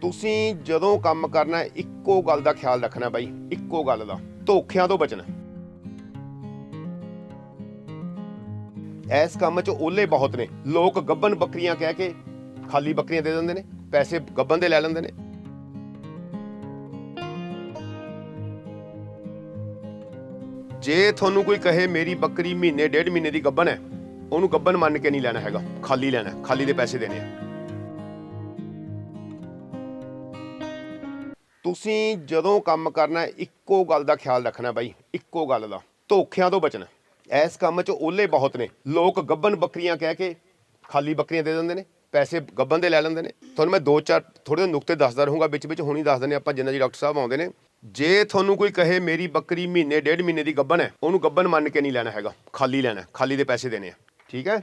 ਤੁਸੀਂ ਜਦੋਂ ਕੰਮ ਕਰਨਾ ਇੱਕੋ ਗੱਲ ਦਾ ਖਿਆਲ ਰੱਖਣਾ ਬਾਈ, ਇੱਕੋ ਗੱਲ ਦਾ। ਧੋਖਿਆਂ ਤੋਂ ਬਚਣਾ ਇਸ ਕੰਮ 'ਚ ਓਲੇ ਬਹੁਤ ਨੇ। ਲੋਕ ਗੱਬਨ ਬੱਕਰੀਆਂ ਕਹਿ ਕੇ ਖਾਲੀ ਬੱਕਰੀਆਂ ਦੇ ਦਿੰਦੇ ਨੇ, ਪੈਸੇ ਗੱਬਨ ਦੇ ਲੈ ਲੈਂਦੇ ਨੇ। ਜੇ ਤੁਹਾਨੂੰ ਕੋਈ ਕਹੇ ਮੇਰੀ ਬੱਕਰੀ ਮਹੀਨੇ, ਡੇਢ ਮਹੀਨੇ ਦੀ ਗੱਬਨ ਹੈ, ਉਹਨੂੰ ਗੱਬਨ ਮੰਨ ਕੇ ਨਹੀਂ ਲੈਣਾ ਹੈਗਾ। ਖਾਲੀ ਲੈਣਾ ਖਾਲੀ ਦੇ ਪੈਸੇ ਦੇਣੇ ਆ ਤੁਸੀਂ ਜਦੋਂ ਕੰਮ ਕਰਨਾ ਇੱਕੋ ਗੱਲ ਦਾ ਖਿਆਲ ਰੱਖਣਾ ਬਾਈ, ਇੱਕੋ ਗੱਲ ਦਾ। ਧੋਖਿਆਂ ਤੋਂ ਬਚਣਾ ਇਸ ਕੰਮ 'ਚ ਓਲੇ ਬਹੁਤ ਨੇ। ਲੋਕ ਗੱਬਨ ਬੱਕਰੀਆਂ ਕਹਿ ਕੇ ਖਾਲੀ ਬੱਕਰੀਆਂ ਦੇ ਦਿੰਦੇ ਨੇ, ਪੈਸੇ ਗੱਬਨ ਦੇ ਲੈ ਲੈਂਦੇ ਨੇ। ਤੁਹਾਨੂੰ ਮੈਂ ਦੋ ਚਾਰ ਥੋੜੇ ਨੁਕਤੇ ਦੱਸਦਾ ਰਹੂੰਗਾ ਵਿੱਚ ਵਿੱਚ, ਹੁਣੀ ਦੱਸ ਦਿੰਦੇ ਆਪਾਂ ਜਿੰਨਾ ਜੀ ਡਾਕਟਰ ਸਾਹਿਬ ਆਉਂਦੇ ਨੇ। ਜੇ ਤੁਹਾਨੂੰ ਕੋਈ ਕਹੇ ਮੇਰੀ ਬੱਕਰੀ ਮਹੀਨੇ, ਡੇਢ ਮਹੀਨੇ ਦੀ ਗੱਬਨ ਹੈ, ਉਹਨੂੰ ਗੱਬਨ ਮੰਨ ਕੇ ਨਹੀਂ ਲੈਣਾ ਹੈਗਾ। ਖਾਲੀ ਲੈਣਾ ਖਾਲੀ ਦੇ ਪੈਸੇ ਦੇਣੇ ਆ। ਠੀਕ ਹੈ?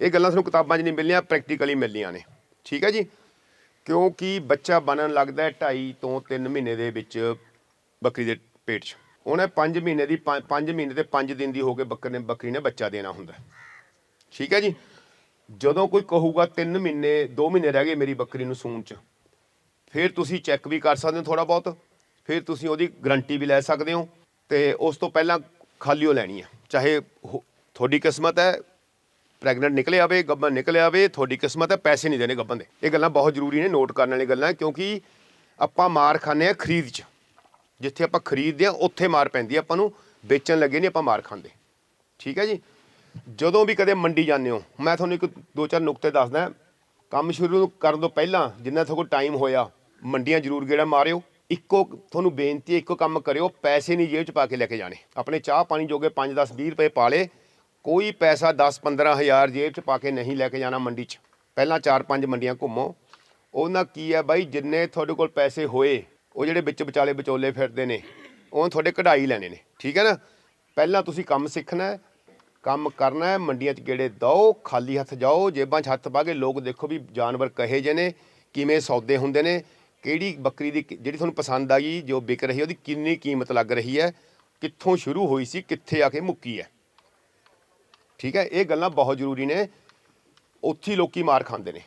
ਇਹ ਗੱਲਾਂ ਤੁਹਾਨੂੰ ਕਿਤਾਬਾਂ 'ਚ ਨਹੀਂ ਮਿਲਣੀਆਂ ਪ੍ਰੈਕਟੀਕਲੀ ਮਿਲਣੀਆਂ ਨੇ। ਠੀਕ ਹੈ ਜੀ? ਕਿਉਂਕਿ ਬੱਚਾ ਬਣਨ ਲੱਗਦਾ ਹੈ 2.5 ਤੋਂ 3 ਮਹੀਨੇ ਦੇ ਵਿੱਚ ਬੱਕਰੀ ਦੇ ਪੇਟ 'ਚ। ਉਹਨੇ 5 ਮਹੀਨੇ ਦੀ 5 ਮਹੀਨੇ ਤੇ 5 ਦਿਨ ਦੀ ਹੋ ਕੇ ਬੱਕਰ ਨੇ, ਬੱਕਰੀ ਨੇ ਬੱਚਾ ਦੇਣਾ ਹੁੰਦਾ। ਠੀਕ ਹੈ ਜੀ? ਜਦੋਂ ਕੋਈ ਕਹੂਗਾ 3 ਮਹੀਨੇ 2 ਮਹੀਨੇ ਰਹਿ ਗਏ ਮੇਰੀ ਬੱਕਰੀ ਨੂੰ ਸੂਣ 'ਚ, ਫਿਰ ਤੁਸੀਂ ਚੈੱਕ ਵੀ ਕਰ ਸਕਦੇ ਹੋ ਥੋੜਾ ਬਹੁਤ। ਫਿਰ ਤੁਸੀਂ ਉਹਦੀ ਗਰੰਟੀ ਵੀ ਲੈ ਸਕਦੇ ਹੋ ਤੇ ਉਸ ਤੋਂ ਪਹਿਲਾਂ ਖਾਲੀ ਉਹ ਲੈਣੀ ਹੈ ਚਾਹੇ ਹੋ- ਤੁਹਾਡੀ ਕਿਸਮਤ ਹੈ ਪ੍ਰੈਗਨੈਂਟ ਨਿਕਲੇ ਆਵੇ, ਗੱਭਣ ਨਿਕਲੇ ਆਵੇ, ਤੁਹਾਡੀ ਕਿਸਮਤ ਹੈ, ਪੈਸੇ ਨਹੀਂ ਦੇਣੇ ਗੱਭਣ ਦੇ। ਇਹ ਗੱਲਾਂ ਬਹੁਤ ਜ਼ਰੂਰੀ ਨੇ ਨੋਟ ਕਰਨ ਵਾਲੀ ਗੱਲਾਂ, ਕਿਉਂਕਿ ਆਪਾਂ ਮਾਰ ਖਾਂਦੇ ਆ ਖਰੀਦ 'ਚ। ਜਿੱਥੇ ਆਪਾਂ ਖਰੀਦਦੇ ਆ ਉੱਥੇ ਮਾਰ ਪੈਂਦੀ ਆ, ਆਪਾਂ ਨੂੰ ਵੇਚਣ ਲੱਗੇ ਨਹੀਂ ਆਪਾਂ ਮਾਰ ਖਾਂਦੇ। ਠੀਕ ਹੈ ਜੀ? ਜਦੋਂ ਵੀ ਕਦੇ ਮੰਡੀ ਜਾਂਦੇ ਹੋ, ਮੈਂ ਤੁਹਾਨੂੰ ਇੱਕ ਦੋ ਚਾਰ ਨੁਕਤੇ ਦੱਸਦਾ, ਕੰਮ ਸ਼ੁਰੂ ਕਰਨ ਤੋਂ ਪਹਿਲਾਂ ਜਿੰਨਾ ਤੁਹਾਡੇ ਕੋਲ ਟਾਈਮ ਹੋਇਆ, ਮੰਡੀਆਂ ਜ਼ਰੂਰ ਗੇੜਾ ਮਾਰਿਓ। ਇੱਕੋ ਤੁਹਾਨੂੰ ਬੇਨਤੀ ਇੱਕੋ ਕੰਮ ਕਰਿਓ, ਪੈਸੇ ਨਹੀਂ ਜੇਬ 'ਚ ਪਾ ਕੇ ਲੈ ਕੇ ਜਾਣੇ। ਆਪਣੇ ਚਾਹ ਪਾਣੀ ਜੋਗੇ 5 10 20 ਰੁਪਏ ਪਾ ਲੇ ਕੋਈ ਪੈਸਾ 10 15 ਹਜ਼ਾਰ ਜੇਬ 'ਚ ਪਾ ਕੇ ਨਹੀਂ ਲੈ ਕੇ ਜਾਣਾ ਮੰਡੀ 'ਚ। ਪਹਿਲਾਂ 4-5 ਮੰਡੀਆਂ ਘੁੰਮੋ। ਉਹਨਾਂ ਕੀ ਹੈ ਬਾਈ, ਜਿੰਨੇ ਤੁਹਾਡੇ ਕੋਲ ਪੈਸੇ ਹੋਏ, ਉਹ ਜਿਹੜੇ ਵਿੱਚ ਵਿਚਾਲੇ ਵਿਚੋਲੇ ਫਿਰਦੇ ਨੇ, ਉਹ ਤੁਹਾਡੇ ਕਢਾਈ ਲੈਣੇ ਨੇ। ਠੀਕ ਹੈ ਨਾ? ਪਹਿਲਾਂ ਤੁਸੀਂ ਕੰਮ ਸਿੱਖਣਾ ਹੈ, ਕੰਮ ਕਰਨਾ ਹੈ, ਮੰਡੀਆਂ 'ਚ ਗੇੜੇ ਦਓ, ਖਾਲੀ ਹੱਥ ਜਾਓ, ਜੇਬਾਂ 'ਚ ਹੱਥ ਪਾ ਕੇ ਲੋਕ ਦੇਖੋ ਵੀ ਜਾਨਵਰ ਕਹੇ ਜੇ ਨੇ, ਕਿਵੇਂ ਸੌਦੇ ਹੁੰਦੇ ਨੇ, ਕਿਹੜੀ ਬੱਕਰੀ ਦੀ ਜਿਹੜੀ ਤੁਹਾਨੂੰ ਪਸੰਦ ਆ ਗਈ, ਜੋ ਵਿਕ ਰਹੀ ਉਹਦੀ ਕਿੰਨੀ ਕੀਮਤ ਲੱਗ ਰਹੀ ਹੈ, ਕਿੱਥੋਂ ਸ਼ੁਰੂ ਹੋਈ ਸੀ, ਕਿੱਥੇ ਆ ਕੇ ਮੁੱਕੀ ਹੈ। ਠੀਕ ਹੈ, ਇਹ ਗੱਲਾਂ ਬਹੁਤ ਜ਼ਰੂਰੀ ਨੇ। ਉੱਥੇ ਹੀ ਲੋਕੀ ਮਾਰ ਖਾਂਦੇ ਨੇ।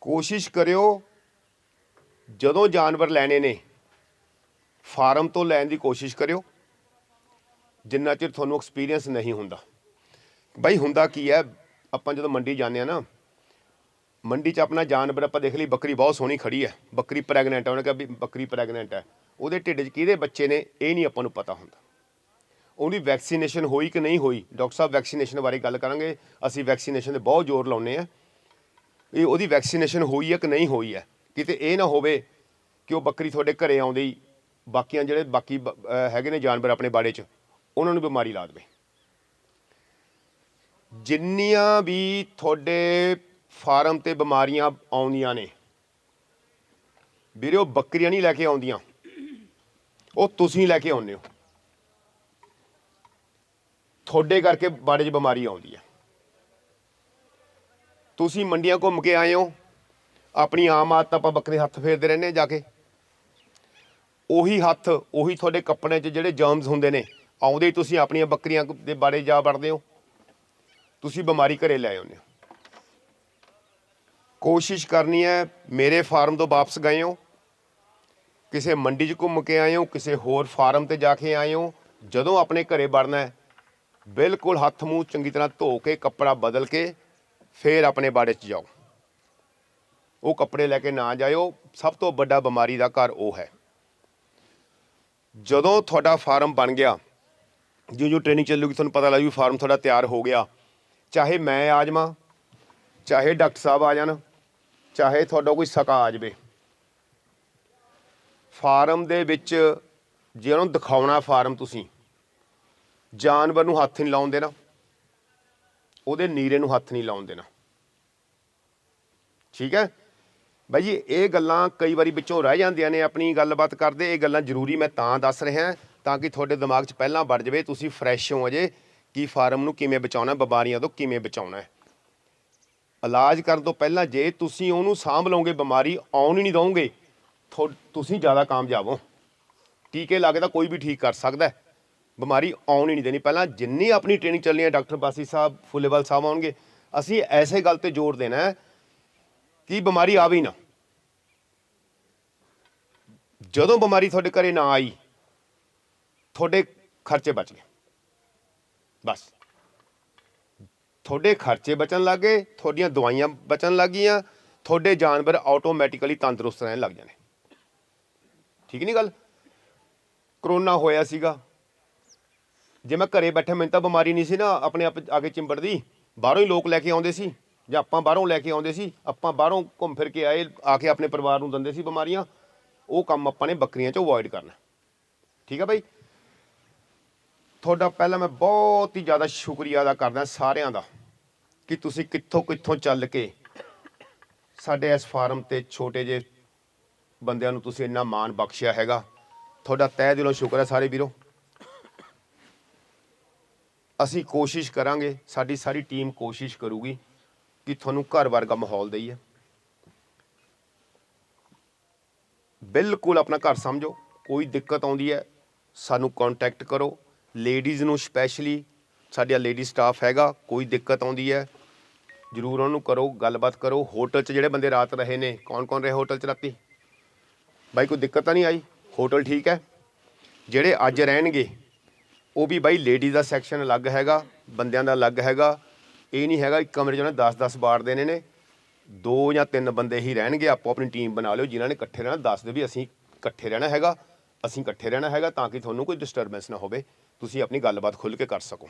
ਕੋਸ਼ਿਸ਼ ਕਰਿਓ, ਜਦੋਂ ਜਾਨਵਰ ਲੈਣੇ ਨੇ, ਫਾਰਮ ਤੋਂ ਲੈਣ ਦੀ ਕੋਸ਼ਿਸ਼ ਕਰਿਓ। ਜਿੰਨਾ ਚਿਰ ਤੁਹਾਨੂੰ ਐਕਸਪੀਰੀਅੰਸ ਨਹੀਂ ਹੁੰਦਾ। ਬਾਈ ਹੁੰਦਾ ਕੀ ਹੈ, ਆਪਾਂ ਜਦੋਂ ਮੰਡੀ ਜਾਂਦੇ ਆ ਨਾ, ਮੰਡੀ 'ਚ ਆਪਣਾ ਜਾਨਵਰ ਆਪਾਂ ਦੇਖ ਲਈ ਬੱਕਰੀ ਬਹੁਤ ਸੋਹਣੀ ਖੜੀ ਹੈ। ਬੱਕਰੀ ਪ੍ਰੈਗਨੈਂਟ ਹੈ, ਉਹਨੇ ਕਿਹਾ ਵੀ ਬੱਕਰੀ ਪ੍ਰੈਗਨੈਂਟ ਹੈ। ਉਹਦੇ ਢਿੱਡ 'ਚ ਕਿਹਦੇ ਬੱਚੇ ਨੇ, ਇਹ ਨਹੀਂ ਆਪਾਂ ਨੂੰ ਪਤਾ ਹੁੰਦਾ। ਉਹਦੀ ਵੈਕਸੀਨੇਸ਼ਨ ਹੋਈ ਕਿ ਨਹੀਂ ਹੋਈ? ਡਾਕਟਰ ਸਾਹਿਬ ਵੈਕਸੀਨੇਸ਼ਨ ਬਾਰੇ ਗੱਲ ਕਰਾਂਗੇ। ਅਸੀਂ ਵੈਕਸੀਨੇਸ਼ਨ ਤੇ ਬਹੁਤ ਜ਼ੋਰ ਲਾਉਂਦੇ ਆ ਇਹ ਉਹਦੀ ਵੈਕਸੀਨੇਸ਼ਨ ਹੋਈ ਹੈ ਕਿ ਨਹੀਂ ਹੋਈ ਹੈ? ਕਿਤੇ ਇਹ ਨਾ ਹੋਵੇ ਕਿ ਉਹ ਬੱਕਰੀ ਤੁਹਾਡੇ ਘਰੇ ਆਉਂਦੇ ਹੀ ਬਾਕੀਆਂ ਜਿਹੜੇ ਬਾਕੀ ਬ- ਹੈਗੇ ਨੇ ਜਾਨਵਰ ਆਪਣੇ ਬਾੜੇ 'ਚ, ਉਹਨਾਂ ਨੂੰ ਬਿਮਾਰੀ ਲਾ ਦੇਵੇ। ਜਿੰਨੀਆਂ ਵੀ ਤੁਹਾਡੇ ਫਾਰਮ ਤੇ ਬਿਮਾਰੀਆਂ ਆਉਂਦੀਆਂ ਨੇ, ਵੀਰੇ ਉਹ ਬੱਕਰੀਆਂ ਨਹੀਂ ਲੈ ਕੇ ਆਉਂਦੀਆਂ। ਉਹ ਤੁਸੀਂ ਲੈ ਕੇ ਆਉਂਦੇ ਹੋ। ਤੁਹਾਡੇ ਕਰਕੇ ਬਾੜੇ 'ਚ ਬਿਮਾਰੀ ਆਉਂਦੀ ਹੈ। ਤੁਸੀਂ ਮੰਡੀਆਂ ਘੁੰਮ ਕੇ ਆਏ ਹੋ। ਆਪਣੀ ਆਮ ਆਦਤ ਆਪਾਂ ਬੱਕਰੇ ਹੱਥ ਫੇਰਦੇ ਰਹਿੰਦੇ ਜਾ ਕੇ। ਉਹੀ ਹੱਥ, ਉਹੀ ਤੁਹਾਡੇ ਕੱਪੜੇ 'ਚ ਜਿਹੜੇ ਜਰਮਸ ਹੁੰਦੇ ਨੇ, ਆਉਂਦੇ ਹੀ ਤੁਸੀਂ ਆਪਣੀਆਂ ਬੱਕਰੀਆਂ ਦੇ ਬਾੜੇ ਜਾ ਵੜਦੇ ਹੋ। ਤੁਸੀਂ ਬਿਮਾਰੀ ਘਰੇ ਲੈ ਆਉਂਦੇ ਹੋ। ਕੋਸ਼ਿਸ਼ ਕਰਨੀ ਹੈ ਮੇਰੇ ਫਾਰਮ ਤੋਂ ਵਾਪਸ ਗਏ ਹੋ। ਕਿਸੇ ਮੰਡੀ 'ਚ ਘੁੰਮ ਕੇ ਆਏ ਹੋ, ਕਿਸੇ ਹੋਰ ਫਾਰਮ ਤੇ ਜਾ ਕੇ ਆਏ ਹੋ। ਜਦੋਂ ਆਪਣੇ ਘਰੇ ਵੜਨਾ ਹੈ ਬਿਲਕੁਲ ਹੱਥ ਮੂੰਹ ਚੰਗੀ ਤਰ੍ਹਾਂ ਧੋ ਕੇ, ਕੱਪੜਾ ਬਦਲ ਕੇ ਫੇਰ ਆਪਣੇ ਬਾੜੇ 'ਚ ਜਾਓ। ਉਹ ਕੱਪੜੇ ਲੈ ਕੇ ਨਾ ਜਾਇਓ, ਸਭ ਤੋਂ ਵੱਡਾ ਬਿਮਾਰੀ ਦਾ ਘਰ ਉਹ ਹੈ। ਜਦੋਂ ਤੁਹਾਡਾ ਫਾਰਮ ਬਣ ਗਿਆ ਜਿਉਂ ਜਿਉਂ ਟ੍ਰੇਨਿੰਗ ਚੱਲੂਗੀ, ਤੁਹਾਨੂੰ ਪਤਾ ਲੱਗੂ ਫਾਰਮ ਤੁਹਾਡਾ ਤਿਆਰ ਹੋ ਗਿਆ। ਚਾਹੇ ਮੈਂ ਆ ਜਾਵਾਂ, ਚਾਹੇ ਡਾਕਟਰ ਸਾਹਿਬ ਆ ਜਾਣ, ਚਾਹੇ ਤੁਹਾਡਾ ਕੋਈ ਸਕਾ ਆ ਜਾਵੇ। ਫਾਰਮ ਦੇ ਵਿੱਚ ਜੇ ਉਹਨੂੰ ਦਿਖਾਉਣਾ ਫਾਰਮ ਤੁਸੀਂ ਜਾਨਵਰ ਨੂੰ ਹੱਥ ਨਹੀਂ ਲਾਉਣ ਦੇਣਾ। ਉਹਦੇ ਨੀਰੇ ਨੂੰ ਹੱਥ ਨਹੀਂ ਲਾਉਣ ਦੇਣਾ। ਠੀਕ ਹੈ? ਬਾਈ ਜੀ, ਇਹ ਗੱਲਾਂ ਕਈ ਵਾਰੀ ਵਿੱਚੋਂ ਰਹਿ ਜਾਂਦੀਆਂ ਨੇ, ਆਪਣੀ ਗੱਲਬਾਤ ਕਰਦੇ, ਇਹ ਗੱਲਾਂ ਜ਼ਰੂਰੀ ਮੈਂ ਤਾਂ ਦੱਸ ਰਿਹਾ ਤਾਂ ਕਿ ਤੁਹਾਡੇ ਦਿਮਾਗ 'ਚ ਪਹਿਲਾਂ ਵੜ ਜਾਵੇ, ਤੁਸੀਂ ਫਰੈਸ਼ ਹੋ ਅਜੇ, ਕਿ ਫਾਰਮ ਨੂੰ ਕਿਵੇਂ ਬਚਾਉਣਾ, ਬਿਮਾਰੀਆਂ ਤੋਂ ਕਿਵੇਂ ਬਚਾਉਣਾ ਹੈ। ਇਲਾਜ ਕਰਨ ਤੋਂ ਪਹਿਲਾਂ ਜੇ ਤੁਸੀਂ ਉਹਨੂੰ ਸਾਂਭ ਲਓਗੇ, ਬਿਮਾਰੀ ਆਉਣ ਹੀ ਨਹੀਂ ਦਓਗੇ ਥੋ- ਤੁਸੀਂ ਜ਼ਿਆਦਾ ਕਾਮਯਾਬ ਹੋ। ਟੀਕੇ ਲੱਗਦਾ ਕੋਈ ਵੀ ਠੀਕ ਕਰ ਸਕਦਾ ਹੈ। ਬਿਮਾਰੀ ਆਉਣ ਹੀ ਨਹੀਂ ਦੇਣੀ। ਪਹਿਲਾਂ ਜਿੰਨੀ ਆਪਣੀ ਟ੍ਰੇਨਿੰਗ ਚੱਲਣੀ ਹੈ, ਡਾਕਟਰ ਬਾਸੀ ਸਾਹਿਬ, ਫੁੱਲੇਵਾਲ ਸਾਹਿਬ ਆਉਣਗੇ। ਅਸੀਂ ਐਸੇ ਗੱਲ ਤੇ ਜ਼ੋਰ ਦੇਣਾ ਹੈ ਕਿ ਬਿਮਾਰੀ ਆਵੇ ਹੀ ਨਾ। ਜਦੋਂ ਬਿਮਾਰੀ ਤੁਹਾਡੇ ਘਰੇ ਨਾ ਆਈ, ਤੁਹਾਡੇ ਖਰਚੇ ਬਚ ਗਏ। ਬਸ। ਤੁਹਾਡੇ ਖਰਚੇ ਬਚਣ ਲੱਗੇ ਤੁਹਾਡੀਆਂ ਦਵਾਈਆਂ ਬਚਣ ਲੱਗੀਆਂ ਤੁਹਾਡੇ ਜਾਨਵਰ ਆਟੋਮੈਟਿਕਲੀ ਤੰਦਰੁਸਤ ਰਹਿਣ ਲੱਗ ਜਾਣੇ। ਠੀਕ ਨਹੀਂ ਗੱਲ? ਕਰੋਨਾ ਹੋਇਆ ਸੀਗਾ। ਜੇ ਮੈਂ ਘਰੇ ਬੈਠਾ, ਮੈਨੂੰ ਤਾਂ ਬਿਮਾਰੀ ਨਹੀਂ ਸੀ ਨਾ ਆਪਣੇ ਆਪ ਆ ਕੇ ਚਿੰਬੜਦੀ। ਬਾਹਰੋਂ ਹੀ ਲੋਕ ਲੈ ਕੇ ਆਉਂਦੇ ਸੀ, ਜਾਂ ਆਪਾਂ ਬਾਹਰੋਂ ਲੈ ਕੇ ਆਉਂਦੇ ਸੀ, ਆਪਾਂ ਬਾਹਰੋਂ ਘੁੰਮ ਫਿਰ ਕੇ ਆਏ, ਆ ਕੇ ਆਪਣੇ ਪਰਿਵਾਰ ਨੂੰ ਦਿੰਦੇ ਸੀ ਬਿਮਾਰੀਆਂ। ਉਹ ਕੰਮ ਆਪਾਂ ਨੇ ਬੱਕਰੀਆਂ 'ਚ ਅਵੋਇਡ ਕਰਨਾ। ਠੀਕ ਆ ਬਾਈ? ਤੁਹਾਡਾ ਪਹਿਲਾਂ ਮੈਂ ਬਹੁਤ ਹੀ ਜ਼ਿਆਦਾ ਸ਼ੁਕਰੀਆ ਅਦਾ ਕਰਦਾ ਸਾਰਿਆਂ ਦਾ ਕਿ ਤੁਸੀਂ ਕਿੱਥੋਂ ਕਿੱਥੋਂ ਚੱਲ ਕੇ ਸਾਡੇ ਇਸ ਫਾਰਮ ਤੇ ਛੋਟੇ ਜਿਹੇ ਬੰਦਿਆਂ ਨੂੰ ਤੁਸੀਂ ਇੰਨਾ ਮਾਣ ਬਖਸ਼ਿਆ ਹੈਗਾ। ਤੁਹਾਡਾ ਤਹਿ ਦਿਲੋਂ ਸ਼ੁਕਰ ਹੈ ਸਾਰੇ ਵੀਰੋ। ਅਸੀਂ ਕੋਸ਼ਿਸ਼ ਕਰਾਂਗੇ, ਸਾਡੀ ਸਾਰੀ ਟੀਮ ਕੋਸ਼ਿਸ਼ ਕਰੂਗੀ ਕਿ ਤੁਹਾਨੂੰ ਘਰ ਵਰਗਾ ਮਾਹੌਲ ਦਈਏ। ਬਿਲਕੁਲ ਆਪਣਾ ਘਰ ਸਮਝੋ, ਕੋਈ ਦਿੱਕਤ ਆਉਂਦੀ ਹੈ, ਸਾਨੂੰ ਕੰਟੈਕਟ ਕਰੋ। ਲੇਡੀਜ਼ ਨੂੰ ਸਪੈਸ਼ਲੀ ਸਾਡਾ ਲੇਡੀ ਸਟਾਫ ਹੈਗਾ, ਕੋਈ ਦਿੱਕਤ ਆਉਂਦੀ ਹੈ, ਜਰੂਰ ਉਹਨਾਂ ਨੂੰ ਕਰੋ, ਗੱਲਬਾਤ ਕਰੋ। ਹੋਟਲ 'ਚ ਜਿਹੜੇ ਬੰਦੇ ਰਾਤ ਰਹੇ ਨੇ, ਕੌਣ ਕੌਣ ਰਹੇ ਹੋਟਲ 'ਚ ਰਾਤੀ? ਬਾਈ, ਕੋਈ ਦਿੱਕਤ ਤਾਂ ਨਹੀਂ ਆਈ? ਹੋਟਲ ਠੀਕ ਹੈ? ਜਿਹੜੇ ਅੱਜ ਰਹਿਣਗੇ ਉਹ ਵੀ ਬਾਈ ਲੇਡੀ ਦਾ ਸੈਕਸ਼ਨ ਅਲੱਗ ਹੈਗਾ, ਬੰਦਿਆਂ ਦਾ ਅਲੱਗ ਹੈਗਾ। ਇਹ ਨਹੀਂ ਹੈਗਾ ਇੱਕ ਕਮਰੇ 'ਚ ਉਹਨੇ 10-10 ਬਾੜ ਦੇਣੇ ਨੇ। ਦੋ ਜਾਂ ਤਿੰਨ ਬੰਦੇ ਹੀ ਰਹਿਣਗੇ, ਆਪੋ ਆਪਣੀ ਟੀਮ ਬਣਾ ਲਿਓ, ਜਿਨ੍ਹਾਂ ਨੇ ਇਕੱਠੇ ਰਹਿਣਾ, ਦੱਸ ਦਿਓ ਵੀ ਅਸੀਂ ਇਕੱਠੇ ਰਹਿਣਾ ਹੈਗਾ, ਅਸੀਂ ਇਕੱਠੇ ਰਹਿਣਾ ਹੈਗਾ ਤਾਂ ਕਿ ਤੁਹਾਨੂੰ ਕੋਈ ਡਿਸਟਰਬੈਂਸ ਨਾ ਹੋਵੇ, ਤੁਸੀਂ ਆਪਣੀ ਗੱਲਬਾਤ ਖੁੱਲ੍ਹ ਕੇ ਕਰ ਸਕੋ।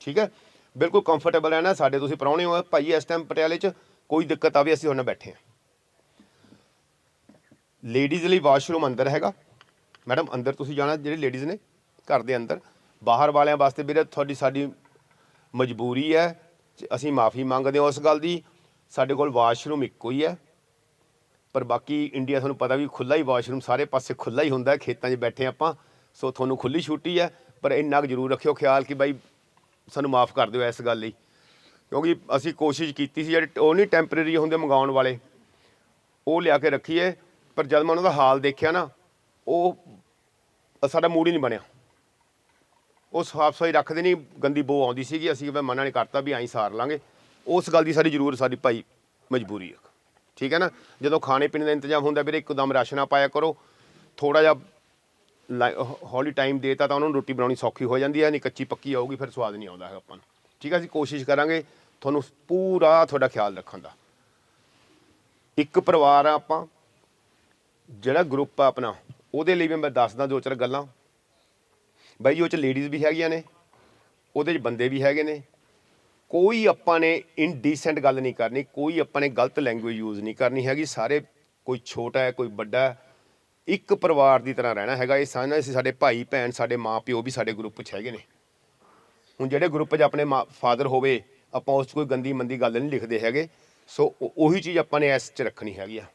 ਠੀਕ ਹੈ? ਬਿਲਕੁਲ ਕੰਫਰਟੇਬਲ ਰਹਿਣਾ, ਸਾਡੇ ਤੁਸੀਂ ਪ੍ਰਾਹੁਣੇ ਹੋ, ਭਾਈ ਇਸ ਟਾਈਮ ਪਟਿਆਲੇ 'ਚ ਕੋਈ ਦਿੱਕਤ ਆਵੇ, ਅਸੀਂ ਉਹਨਾਂ ਬੈਠੇ ਹਾਂ। ਲੇਡੀਜ਼ ਲਈ ਵਾਸ਼ਰੂਮ ਅੰਦਰ ਹੈਗਾ। ਮੈਡਮ, ਅੰਦਰ ਤੁਸੀਂ ਜਾਣਾ, ਜਿਹੜੇ ਲੇਡੀਜ਼ ਨੇ ਘਰ ਦੇ ਅੰਦਰ। ਬਾਹਰ ਵਾਲਿਆਂ ਵਾਸਤੇ ਵੀਰੇ, ਤੁਹਾਡੀ ਸਾਡੀ ਮਜਬੂਰੀ ਹੈ। ਅਸੀਂ ਮਾਫੀ ਮੰਗਦੇ ਹਾਂ ਉਸ ਗੱਲ ਦੀ। ਸਾਡੇ ਕੋਲ ਵਾਸ਼ਰੂਮ ਇੱਕੋ ਹੀ ਹੈ। ਪਰ ਬਾਕੀ ਇੰਡੀਆ ਤੁਹਾਨੂੰ ਪਤਾ ਵੀ ਖੁੱਲਾ ਹੀ ਵਾਸ਼ਰੂਮ, ਸਾਰੇ ਪਾਸੇ ਖੁੱਲਾ ਹੀ ਹੁੰਦਾ ਖੇਤਾਂ 'ਚ ਬੈਠੇ ਆਪਾਂ। ਸੋ ਤੁਹਾਨੂੰ ਖੁੱਲੀ ਛੁੱਟੀ ਹੈ, ਪਰ ਇੰਨਾ ਕੁ ਜ਼ਰੂਰ ਰੱਖਿਓ ਖਿਆਲ ਕਿ ਬਾਈ ਸਾਨੂੰ ਮਾਫ ਕਰ ਦਿਓ ਇਸ ਗੱਲ ਲਈ। ਕਿਉਂਕਿ ਅਸੀਂ ਕੋਸ਼ਿਸ਼ ਕੀਤੀ ਸੀ, ਜਿਹੜੇ ਉਹ ਨਹੀਂ ਟੈਂਪਰੇਰੀ ਹੁੰਦੇ ਮੰਗਾਉਣ ਵਾਲੇ, ਉਹ ਲਿਆ ਕੇ ਰੱਖੀਏ। ਪਰ ਜਦ ਮੈਂ ਉਹਨਾਂ ਦਾ ਹਾਲ ਦੇਖਿਆ ਨਾ, ਉਹ ਸਾਡਾ ਮੂਡ ਹੀ ਨਹੀਂ ਬਣਿਆ। ਉਹ ਸਾਫ਼ ਸਫ਼ਾਈ ਰੱਖਦੇ ਨਹੀਂ, ਗੰਦੀ ਬੋ ਆਉਂਦੀ ਸੀਗੀ, ਅਸੀਂ ਮੈਂ ਮਨਾ ਨਹੀਂ ਕਰਤਾ ਵੀ ਐਂ ਸਾਰ ਲਾਂਗੇ। ਉਸ ਗੱਲ ਦੀ ਸਾਡੀ ਜ਼ਰੂਰ, ਸਾਡੀ ਭਾਈ ਮਜਬੂਰੀ ਹੈ ਠੀਕ ਹੈ ਨਾ? ਜਦੋਂ ਖਾਣੇ ਪੀਣੇ ਦਾ ਇੰਤਜ਼ਾਮ ਹੁੰਦਾ, ਵੀਰੇ, ਇੱਕਦਮ ਰਾਸ਼ਨ ਪਾਇਆ ਕਰੋ। ਥੋੜਾ ਜਿਹਾ ਲਾਈ- ਹੌਲੀ ਟਾਈਮ ਦੇਤਾ ਤਾਂ ਉਹਨਾਂ ਨੂੰ ਰੋਟੀ ਬਣਾਉਣੀ ਸੌਖੀ ਹੋ ਜਾਂਦੀ ਹੈ, ਨਹੀਂ ਕੱਚੀ ਪੱਕੀ ਆਊਗੀ, ਫਿਰ ਸਵਾਦ ਨਹੀਂ ਆਉਂਦਾ ਹੈਗਾ ਆਪਾਂ ਨੂੰ। ਠੀਕ ਹੈ, ਅਸੀਂ ਕੋਸ਼ਿਸ਼ ਕਰਾਂਗੇ ਤੁਹਾਨੂੰ ਪੂਰਾ ਤੁਹਾਡਾ ਖਿਆਲ ਰੱਖਣ ਦਾ। ਇੱਕ ਪਰਿਵਾਰ ਆ ਆਪਾਂ, ਜਿਹੜਾ ਗਰੁੱਪ ਆ ਆਪਣਾ, ਉਹਦੇ ਲਈ ਵੀ ਮੈਂ ਦੱਸਦਾ ਦੋ ਚਾਰ ਗੱਲਾਂ। ਬਾਈ ਉਹ ਚ ਲੇਡੀਜ਼ ਵੀ ਹੈਗੀਆਂ ਨੇ, ਉਹਦੇ ਚ ਬੰਦੇ ਵੀ ਹੈਗੇ ਨੇ। ਕੋਈ ਆਪਾਂ ਨੇ ਇਨਡੀਸੈਂਟ ਗੱਲ ਨਹੀਂ ਕਰਨੀ, ਕੋਈ ਆਪਾਂ ਨੇ ਗਲਤ ਲੈਂਗੁਏਜ ਯੂਜ਼ ਨਹੀਂ ਕਰਨੀ ਹੈਗੀ। ਸਾਰੇ ਕੋਈ ਛੋਟਾ ਹੈ, ਕੋਈ ਵੱਡਾ ਇੱਕ ਪਰਿਵਾਰ ਦੀ ਤਰ੍ਹਾਂ ਰਹਿਣਾ ਹੈਗਾ। ਇਹ ਸਾਂਝਾ ਅਸੀਂ ਸਾਡੇ ਭਾਈ, ਭੈਣ, ਸਾਡੇ ਮਾਂ, ਪਿਓ ਵੀ ਸਾਡੇ ਗਰੁੱਪ 'ਚ ਹੈਗੇ ਨੇ। ਹੁਣ ਜਿਹੜੇ ਗਰੁੱਪ 'ਚ ਆਪਣੇ ਫਾਦਰ ਹੋਵੇ, ਆਪਾਂ ਉਸ 'ਚ ਕੋਈ ਗੰਦੀ ਮੰਦੀ ਗੱਲ ਨਹੀਂ ਲਿਖਦੇ ਹੈਗੇ। ਸੋ ਉਹੀ ਚੀਜ਼ ਆਪਾਂ ਨੇ ਇਸ 'ਚ ਰੱਖਣੀ ਹੈਗੀ ਆ।